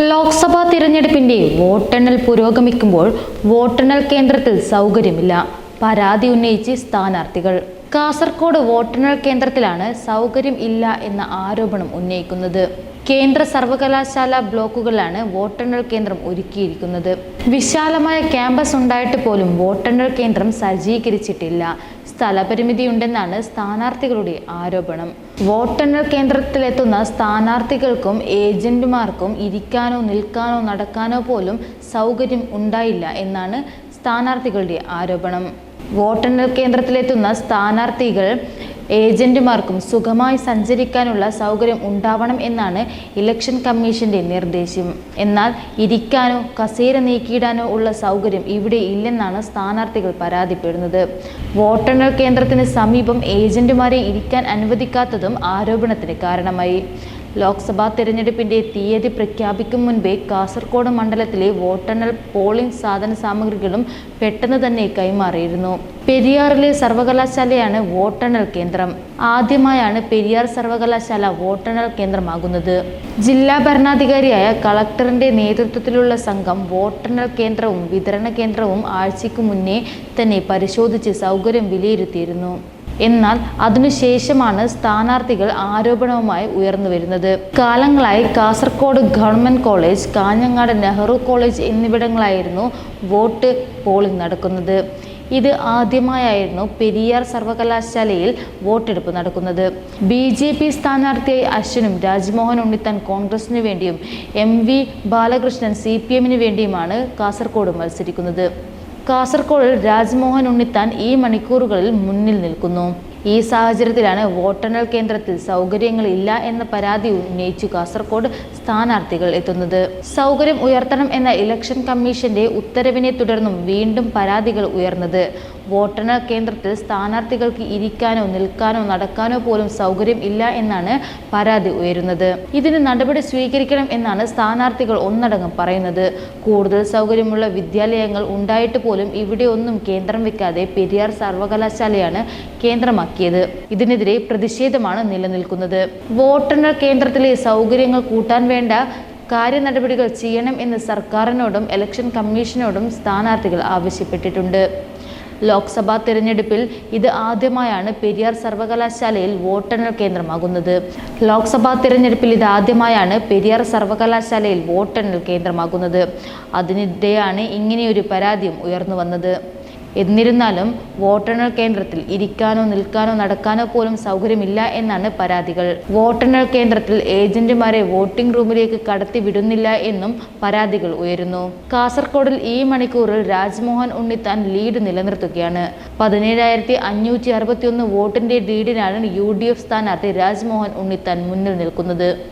ലോക്സഭാ തിരഞ്ഞെടുപ്പിന്റെ വോട്ടെണ്ണൽ പുരോഗമിക്കുമ്പോൾ വോട്ടെണ്ണൽ കേന്ദ്രത്തിൽ സൗകര്യമില്ല. പരാതി ഉന്നയിച്ച് സ്ഥാനാർത്ഥികൾ കാസർഗോഡ് വോട്ടെണ്ണൽ കേന്ദ്രത്തിലാണ് സൗകര്യം ഇല്ല എന്ന ആരോപണം ഉന്നയിക്കുന്നത്. കേന്ദ്ര സർവകലാശാല ബ്ലോക്കുകളിലാണ് വോട്ടെണ്ണൽ കേന്ദ്രം ഒരുക്കിയിരിക്കുന്നത്. വിശാലമായ ക്യാമ്പസ് ഉണ്ടായിട്ട് പോലും വോട്ടെണ്ണൽ കേന്ദ്രം സജ്ജീകരിച്ചിട്ടില്ല. സ്ഥലപരിമിതിയുണ്ടെന്നാണ് സ്ഥാനാർത്ഥികളുടെ ആരോപണം. വോട്ടെണ്ണൽ കേന്ദ്രത്തിലെത്തുന്ന സ്ഥാനാർത്ഥികൾക്കും ഏജന്റുമാർക്കും ഇരിക്കാനോ നിൽക്കാനോ നടക്കാനോ പോലും സൗകര്യം ഉണ്ടായില്ല എന്നാണ് സ്ഥാനാർത്ഥികളുടെ ആരോപണം. വോട്ടെണ്ണൽ കേന്ദ്രത്തിലെത്തുന്ന സ്ഥാനാർത്ഥികൾ ഏജന്റുമാർക്കും സുഖമായി സഞ്ചരിക്കാനുള്ള സൗകര്യം ഉണ്ടാവണം എന്നാണ് ഇലക്ഷൻ കമ്മീഷന്റെ നിർദ്ദേശം. എന്നാൽ ഇരിക്കാനോ കസേര നീക്കിയിടാനോ ഉള്ള സൗകര്യം ഇവിടെ ഇല്ലെന്നാണ് സ്ഥാനാർത്ഥികൾ പരാതിപ്പെടുന്നത്. വോട്ടെണ്ണൽ കേന്ദ്രത്തിന് സമീപം ഏജന്റുമാരെ ഇരിക്കാൻ അനുവദിക്കാത്തതും ആരോപണത്തിന് കാരണമായി. ലോക്സഭാ തെരഞ്ഞെടുപ്പിന്റെ തീയതി പ്രഖ്യാപിക്കും മുൻപേ കാസർഗോഡ് മണ്ഡലത്തിലെ വോട്ടെണ്ണൽ പോളിംഗ് സാധന സാമഗ്രികളും പെട്ടെന്ന് തന്നെ കൈമാറിയിരുന്നു. പെരിയാറിലെ സർവകലാശാലയാണ് വോട്ടെണ്ണൽ കേന്ദ്രം. ആദ്യമായാണ് പെരിയാർ സർവകലാശാല വോട്ടെണ്ണൽ കേന്ദ്രമാകുന്നത്. ജില്ലാ ഭരണാധികാരിയായ കളക്ടറിന്റെ നേതൃത്വത്തിലുള്ള സംഘം വോട്ടെണ്ണൽ കേന്ദ്രവും വിതരണ കേന്ദ്രവും ആഴ്ചയ്ക്ക് മുന്നേ തന്നെ പരിശോധിച്ച് സൗകര്യം വിലയിരുത്തിയിരുന്നു. എന്നാൽ അതിനുശേഷമാണ് സ്ഥാനാർത്ഥികൾ ആരോപണവുമായി ഉയർന്നു വരുന്നത്. കാലങ്ങളായി Kasaragod government college Kanhangad Nehru college എന്നിവിടങ്ങളായിരുന്നു vote polling നടക്കുന്നത്. ഇത് ആദ്യമായായിരുന്നു പെരിയാർ സർവകലാശാലയിൽ വോട്ടെടുപ്പ് നടക്കുന്നത്. ബി ജെ പി സ്ഥാനാർത്ഥിയായി അശ്വനും രാജ്മോഹൻ ഉണ്ണിത്താൻ കോൺഗ്രസിനു വേണ്ടിയും M V Balakrishnan C P എമ്മിന് വേണ്ടിയുമാണ് കാസർഗോഡ് മത്സരിക്കുന്നത്. കാസർഗോഡിൽ രാജ്മോഹൻ ഉണ്ണിത്താൻ ഈ മണിക്കൂറുകളിൽ മുന്നിൽ നിൽക്കുന്നു. ഈ സാഹചര്യത്തിലാണ് വോട്ടെണ്ണൽ കേന്ദ്രത്തിൽ സൗകര്യങ്ങൾ ഇല്ല എന്ന പരാതി ഉന്നയിച്ചു കാസർകോട് സ്ഥാനാർത്ഥികൾ എത്തുന്നത്. സൗകര്യം ഉയർത്തണം എന്ന ഇലക്ഷൻ കമ്മീഷന്റെ ഉത്തരവിനെ തുടർന്നും വീണ്ടും പരാതികൾ ഉയർന്നത്. വോട്ടെണ്ണൽ കേന്ദ്രത്തിൽ സ്ഥാനാർത്ഥികൾക്ക് ഇരിക്കാനോ നിൽക്കാനോ നടക്കാനോ പോലും സൗകര്യം ഇല്ല എന്നാണ് പരാതി ഉയരുന്നത്. ഇതിന് നടപടി സ്വീകരിക്കണം എന്നാണ് സ്ഥാനാർത്ഥികൾ ഒന്നടങ്കം പറയുന്നത്. കൂടുതൽ സൗകര്യമുള്ള വിദ്യാലയങ്ങൾ ഉണ്ടായിട്ട് പോലും ഇവിടെ ഒന്നും കേന്ദ്രം വെക്കാതെ പെരിയാർ സർവകലാശാലയാണ് കേന്ദ്രമാക്കിയത്. ഇതിനെതിരെ പ്രതിഷേധമാണ് നിലനിൽക്കുന്നത്. വോട്ടെണ്ണൽ കേന്ദ്രത്തിലെ സൗകര്യങ്ങൾ കൂട്ടാൻ വേണ്ട കാര്യനടപടികൾ ചെയ്യണം എന്ന് സർക്കാരിനോടും ഇലക്ഷൻ കമ്മീഷനോടും സ്ഥാനാർത്ഥികൾ ആവശ്യപ്പെട്ടിട്ടുണ്ട്. ലോക്സഭാ തിരഞ്ഞെടുപ്പിൽ ഇത് ആദ്യമായാണ് പെരിയാർ സർവകലാശാലയിൽ വോട്ടെണ്ണൽ കേന്ദ്രമാകുന്നത്. ലോക്സഭാ തിരഞ്ഞെടുപ്പിൽ ഇത് ആദ്യമായാണ് പെരിയാർ സർവകലാശാലയിൽ വോട്ടെണ്ണൽ കേന്ദ്രമാകുന്നത്. അതിനിടെയാണ് ഇങ്ങനെയൊരു പരാതിയും ഉയർന്നു വന്നത്. എന്നിരുന്നാലും വോട്ടെണ്ണൽ കേന്ദ്രത്തിൽ ഇരിക്കാനോ നിൽക്കാനോ നടക്കാനോ പോലും സൗകര്യമില്ല എന്നാണ് പരാതികൾ. വോട്ടെണ്ണൽ കേന്ദ്രത്തിൽ ഏജന്റുമാരെ വോട്ടിംഗ് റൂമിലേക്ക് കടത്തി വിടുന്നില്ല എന്നും പരാതികൾ ഉയരുന്നു. കാസർഗോഡിൽ ഈ മണിക്കൂറിൽ രാജ്മോഹൻ ഉണ്ണിത്താൻ ലീഡ് നിലനിർത്തുകയാണ്. പതിനേഴായിരത്തി അഞ്ഞൂറ്റി അറുപത്തിയൊന്ന് വോട്ടിന്റെ ലീഡിനാണ് യു ഡി എഫ് സ്ഥാനാർത്ഥി രാജ്മോഹൻ ഉണ്ണിത്താൻ മുന്നിൽ നിൽക്കുന്നത്.